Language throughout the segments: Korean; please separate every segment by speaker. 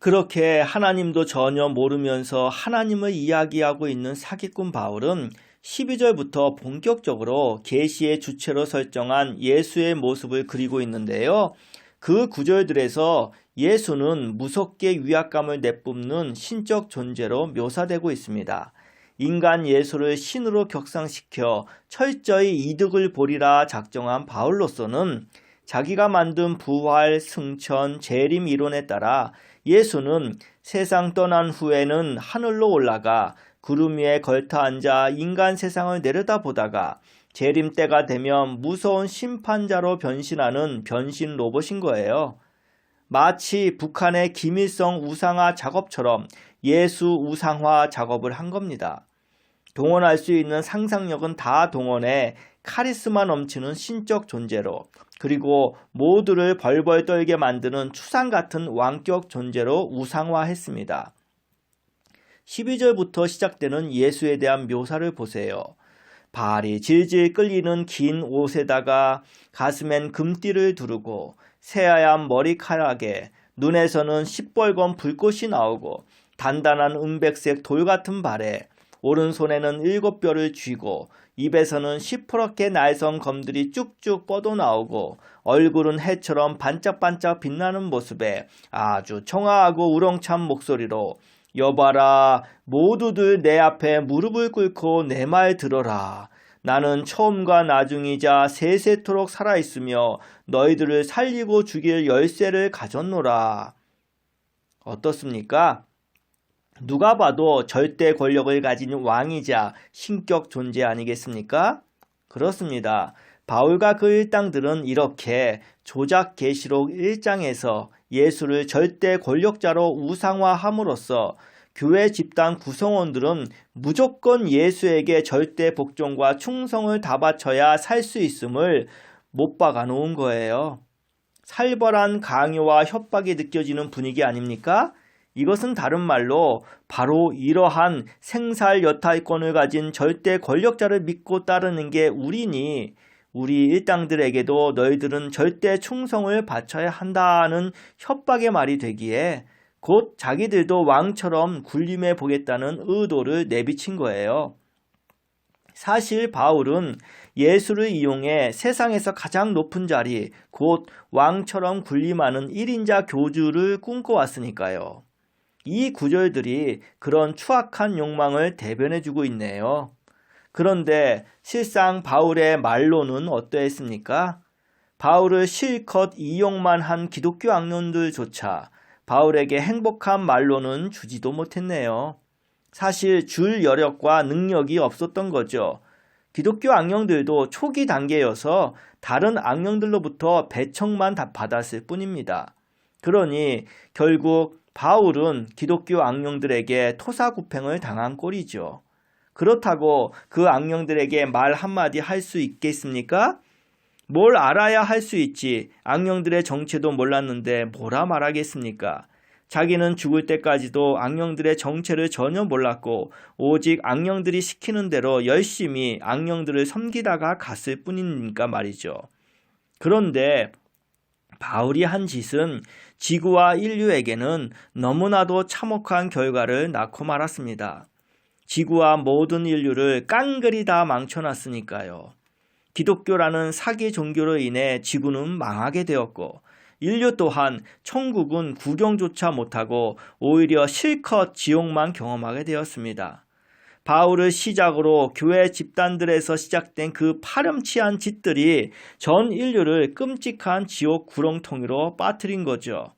Speaker 1: 그렇게 하나님도 전혀 모르면서 하나님을 이야기하고 있는 사기꾼 바울은 12절부터 본격적으로 계시의 주체로 설정한 예수의 모습을 그리고 있는데요. 그 구절들에서 예수는 무섭게 위압감을 내뿜는 신적 존재로 묘사되고 있습니다. 인간 예수를 신으로 격상시켜 철저히 이득을 보리라 작정한 바울로서는 자기가 만든 부활, 승천, 재림 이론에 따라 예수는 세상 떠난 후에는 하늘로 올라가 구름 위에 걸터 앉아 인간 세상을 내려다보다가 재림 때가 되면 무서운 심판자로 변신하는 변신 로봇인 거예요. 마치 북한의 김일성 우상화 작업처럼 예수 우상화 작업을 한 겁니다. 동원할 수 있는 상상력은 다 동원해 카리스마 넘치는 신적 존재로 그리고 모두를 벌벌 떨게 만드는 추상 같은 왕격 존재로 우상화했습니다. 12절부터 시작되는 예수에 대한 묘사를 보세요. 발이 질질 끌리는 긴 옷에다가 가슴엔 금띠를 두르고 새하얀 머리카락에 눈에서는 시뻘건 불꽃이 나오고 단단한 은백색 돌 같은 발에 오른손에는 일곱 뼈를 쥐고 입에서는 시퍼렇게 날선 검들이 쭉쭉 뻗어 나오고 얼굴은 해처럼 반짝반짝 빛나는 모습에 아주 청아하고 우렁찬 목소리로 여봐라 모두들 내 앞에 무릎을 꿇고 내 말 들어라 나는 처음과 나중이자 세세토록 살아있으며 너희들을 살리고 죽일 열쇠를 가졌노라 어떻습니까? 누가 봐도 절대 권력을 가진 왕이자 신격 존재 아니겠습니까? 그렇습니다. 바울과 그 일당들은 이렇게 조작 계시록 1장에서 예수를 절대 권력자로 우상화함으로써 교회 집단 구성원들은 무조건 예수에게 절대 복종과 충성을 다 바쳐야 살 수 있음을 못 박아 놓은 거예요. 살벌한 강요와 협박이 느껴지는 분위기 아닙니까? 이것은 다른 말로 바로 이러한 생살 여탈권을 가진 절대 권력자를 믿고 따르는 게 우리니 우리 일당들에게도 너희들은 절대 충성을 바쳐야 한다는 협박의 말이 되기에 곧 자기들도 왕처럼 군림해 보겠다는 의도를 내비친 거예요. 사실 바울은 예수를 이용해 세상에서 가장 높은 자리, 곧 왕처럼 군림하는 1인자 교주를 꿈꿔왔으니까요. 이 구절들이 그런 추악한 욕망을 대변해주고 있네요. 그런데 실상 바울의 말로는 어떠했습니까? 바울을 실컷 이용만 한 기독교 악론들조차 바울에게 행복한 말로는 주지도 못했네요. 사실 줄 여력과 능력이 없었던 거죠. 기독교 악령들도 초기 단계여서 다른 악령들로부터 배척만 받았을 뿐입니다. 그러니 결국 바울은 기독교 악령들에게 토사구팽을 당한 꼴이죠. 그렇다고 그 악령들에게 말 한마디 할 수 있겠습니까? 뭘 알아야 할 수 있지. 악령들의 정체도 몰랐는데 뭐라 말하겠습니까? 자기는 죽을 때까지도 악령들의 정체를 전혀 몰랐고 오직 악령들이 시키는 대로 열심히 악령들을 섬기다가 갔을 뿐이니까 말이죠. 그런데 바울이 한 짓은 지구와 인류에게는 너무나도 참혹한 결과를 낳고 말았습니다. 지구와 모든 인류를 깡그리 다 망쳐놨으니까요. 기독교라는 사기 종교로 인해 지구는 망하게 되었고 인류 또한 천국은 구경조차 못하고 오히려 실컷 지옥만 경험하게 되었습니다. 바울을 시작으로 교회 집단들에서 시작된 그 파렴치한 짓들이 전 인류를 끔찍한 지옥 구렁텅이로 빠뜨린 거죠.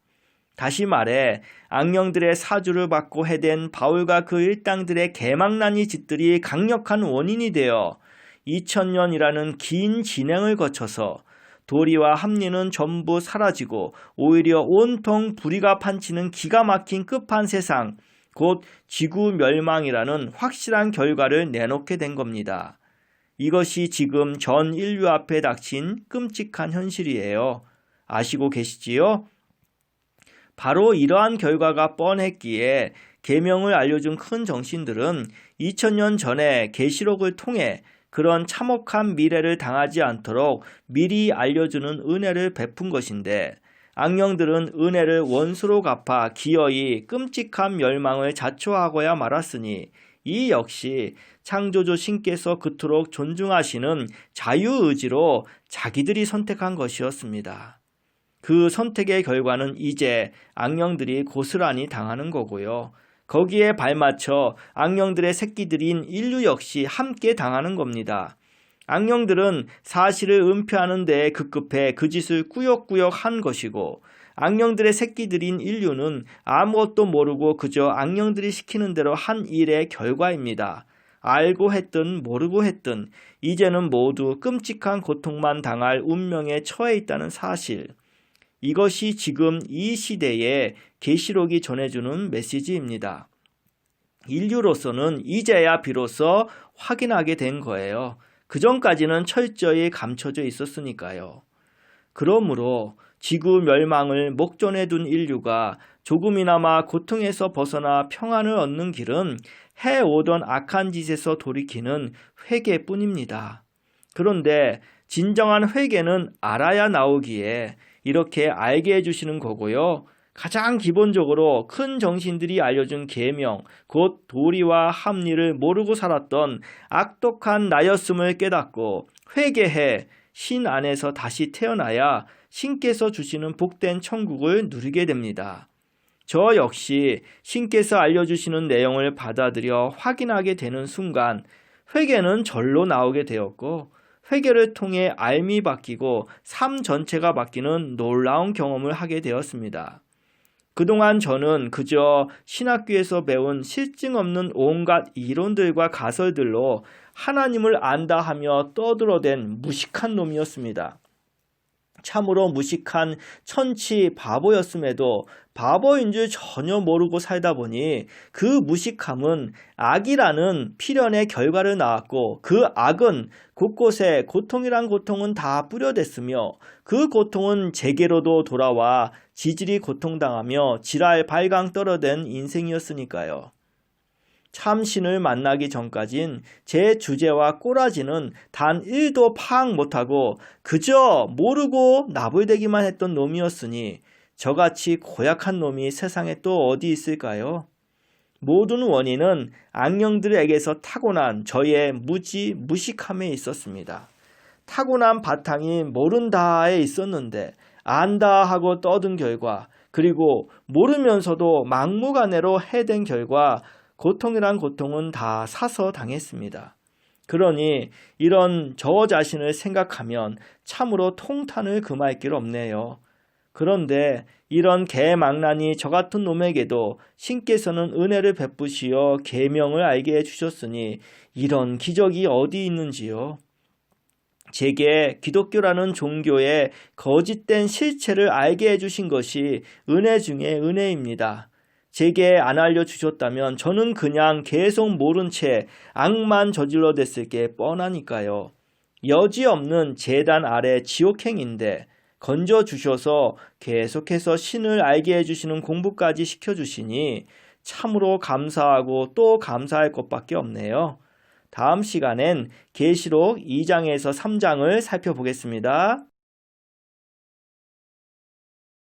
Speaker 1: 다시 말해 악령들의 사주를 받고 해댄 바울과 그 일당들의 개망난이 짓들이 강력한 원인이 되어 2000년이라는 긴 진행을 거쳐서 도리와 합리는 전부 사라지고 오히려 온통 불의가 판치는 기가 막힌 끝판 세상 곧 지구 멸망이라는 확실한 결과를 내놓게 된 겁니다. 이것이 지금 전 인류 앞에 닥친 끔찍한 현실이에요. 아시고 계시지요? 바로 이러한 결과가 뻔했기에 계명을 알려준 큰 정신들은 2000년 전에 계시록을 통해 그런 참혹한 미래를 당하지 않도록 미리 알려주는 은혜를 베푼 것인데 악령들은 은혜를 원수로 갚아 기어이 끔찍한 멸망을 자초하고야 말았으니 이 역시 창조주 신께서 그토록 존중하시는 자유의지로 자기들이 선택한 것이었습니다. 그 선택의 결과는 이제 악령들이 고스란히 당하는 거고요. 거기에 발맞춰 악령들의 새끼들인 인류 역시 함께 당하는 겁니다. 악령들은 사실을 은폐하는 데에 급급해 그 짓을 꾸역꾸역 한 것이고 악령들의 새끼들인 인류는 아무것도 모르고 그저 악령들이 시키는 대로 한 일의 결과입니다. 알고 했든 모르고 했든 이제는 모두 끔찍한 고통만 당할 운명에 처해 있다는 사실. 이것이 지금 이 시대에 계시록이 전해주는 메시지입니다. 인류로서는 이제야 비로소 확인하게 된 거예요. 그 전까지는 철저히 감춰져 있었으니까요. 그러므로 지구 멸망을 목전에 둔 인류가 조금이나마 고통에서 벗어나 평안을 얻는 길은 해오던 악한 짓에서 돌이키는 회개뿐입니다. 그런데 진정한 회개는 알아야 나오기에 이렇게 알게 해주시는 거고요. 가장 기본적으로 큰 정신들이 알려준 계명, 곧 도리와 합리를 모르고 살았던 악독한 나였음을 깨닫고 회개해 신 안에서 다시 태어나야 신께서 주시는 복된 천국을 누리게 됩니다. 저 역시 신께서 알려주시는 내용을 받아들여 확인하게 되는 순간 회개는 절로 나오게 되었고 회개를 통해 알미 바뀌고 삶 전체가 바뀌는 놀라운 경험을 하게 되었습니다. 그동안 저는 그저 신학교에서 배운 실증 없는 온갖 이론들과 가설들로 하나님을 안다 하며 떠들어댄 무식한 놈이었습니다. 참으로 무식한 천치 바보였음에도 바보인 줄 전혀 모르고 살다 보니 그 무식함은 악이라는 필연의 결과를 낳았고 그 악은 곳곳에 고통이란 고통은 다 뿌려댔으며 그 고통은 제게로도 돌아와 지질이 고통당하며 지랄 발광 떨어댄 인생이었으니까요. 참신을 만나기 전까진 제 주제와 꼬라지는 단 1도 파악 못하고 그저 모르고 나불대기만 했던 놈이었으니 저같이 고약한 놈이 세상에 또 어디 있을까요? 모든 원인은 악령들에게서 타고난 저의 무지, 무식함에 있었습니다. 타고난 바탕이 모른다에 있었는데 안다 하고 떠든 결과 그리고 모르면서도 막무가내로 해댄 결과 고통이란 고통은 다 사서 당했습니다. 그러니 이런 저 자신을 생각하면 참으로 통탄을 금할 길 없네요. 그런데 이런 개망난이 저 같은 놈에게도 신께서는 은혜를 베푸시어 계명을 알게 해주셨으니 이런 기적이 어디 있는지요? 제게 기독교라는 종교의 거짓된 실체를 알게 해주신 것이 은혜 중에 은혜입니다. 제게 안 알려주셨다면 저는 그냥 계속 모른 채 악만 저질러 댔을 게 뻔하니까요. 여지없는 재단 아래 지옥행인데 건져주셔서 계속해서 신을 알게 해주시는 공부까지 시켜주시니 참으로 감사하고 또 감사할 것밖에 없네요. 다음 시간엔 계시록 2장에서 3장을 살펴보겠습니다.